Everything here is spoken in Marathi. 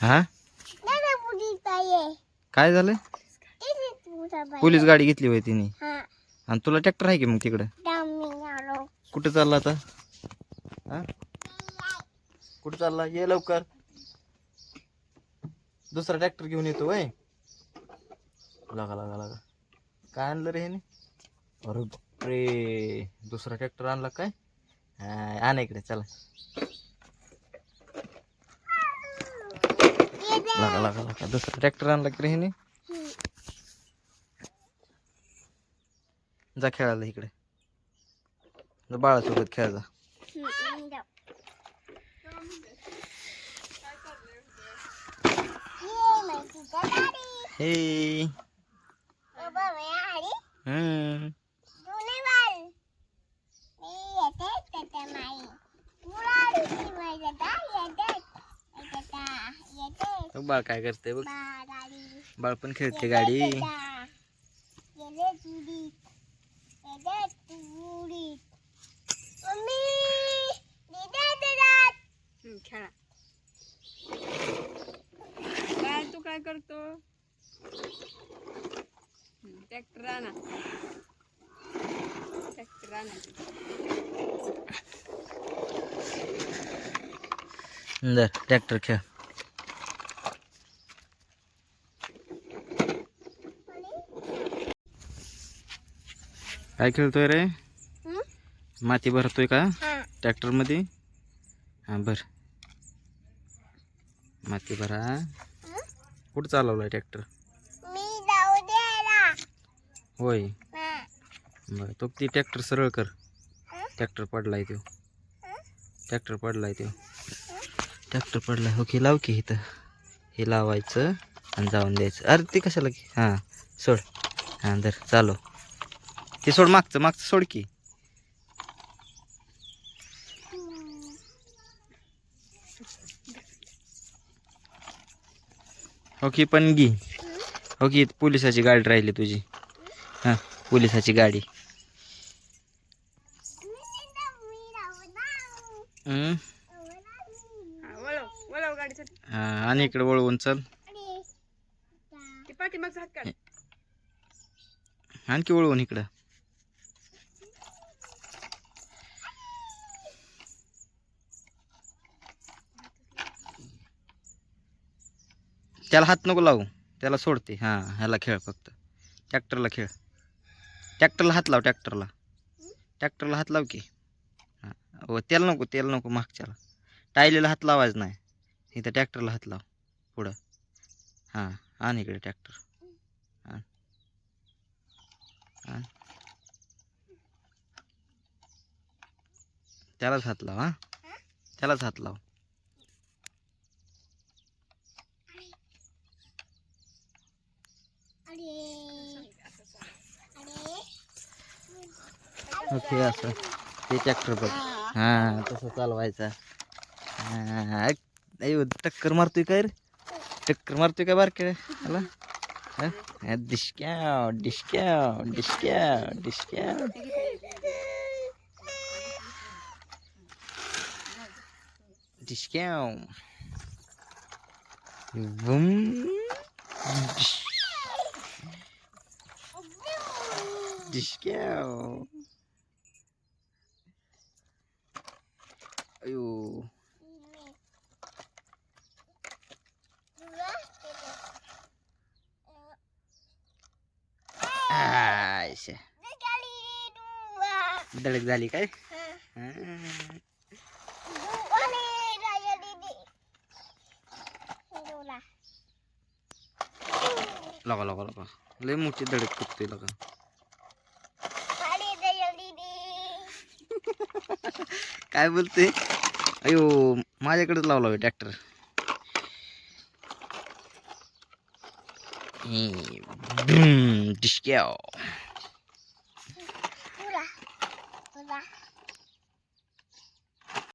हा? काय झालं? पोलीस गाडी घेतली होय तिने. आणि तुला ट्रॅक्टर आहे की मग तिकडं? कुठं चालला आता? हा? कुठं चालला? ये लवकर. दुसरा ट्रॅक्टर घेऊन येतो वय लागा लागा लागा. काय आणलं रे ह्याने? अरे बापरे. दुसरा ट्रॅक्टर आणला काय? आणा इकडे चला. लागा लागा लागा. दुसरा ट्रॅक्टर आणला की रे ह्याने जा खेळायला इकडे. जा बाळासोबत खेळ जा हे. हम्म. बाळ काय करते बघ. बाळ पण खेळते गाडी. खेळा. काय तू काय करतो? ट्रॅक्टर आणा. ट्रॅक्टर आणा. जर ट्रॅक्टर खेळ. काय खेळतोय रे? माती भरतोय का? ट्रॅक्टरमध्ये हा भर. माती भरा. कुठं चालवलाय ट्रॅक्टर? होय. बर तो ती ट्रॅक्टर सरळ कर. ट्रॅक्टर पडलाय तो. ट्रॅक्टर पडलाय तो. ट्रॅक्टर पडलाय. ओके लाव की इथं. हे लावायचं आणि जाऊन द्यायचं. अरे ते कशाला की? हां सोड. हां धर. चालव. ते सोड मागचं मागचं सोड की. ओके पण घे. ओके पोलिसाची गाडी राहिली तुझी. हां पोलिसाची गाडी. हा, हा, आणि इकडे वळवून चल. आणखी वळवून इकडं. त्याला हात नको लावू. त्याला सोडते. हां ह्याला खेळ फक्त. ट्रॅक्टरला खेळ. ट्रॅक्टरला हात लाव ट्रॅक्टरला. ट्रॅक्टरला हात लाव की. हां. हो त्याला नको त्याला नको मागच्याला. टायलीला हात लावायचं नाही. इथं ट्रॅक्टरला हात लाव. पुढं. हां आण इकडे ट्रॅक्टर. आण. आण. त्यालाच हात लाव हां. त्यालाच हात लाव. ओके असं. ते ट्रॅक्टर बघ. हां तसं चालवायचं. हां टक्कर मारतोय काय रे? टक्कर मारतोय काय बारके ह्याला हा? हा, डिशक्या डिशक्या डिशक्या डिशक्या डिशक्या बुम. आयशे दडक झाली काय. लगा लगा लगा. लय मोठी धडक कुठते लगा. काय बोलते? अयो माझ्याकडेच लावला ट्रॅक्टर. डिशक्या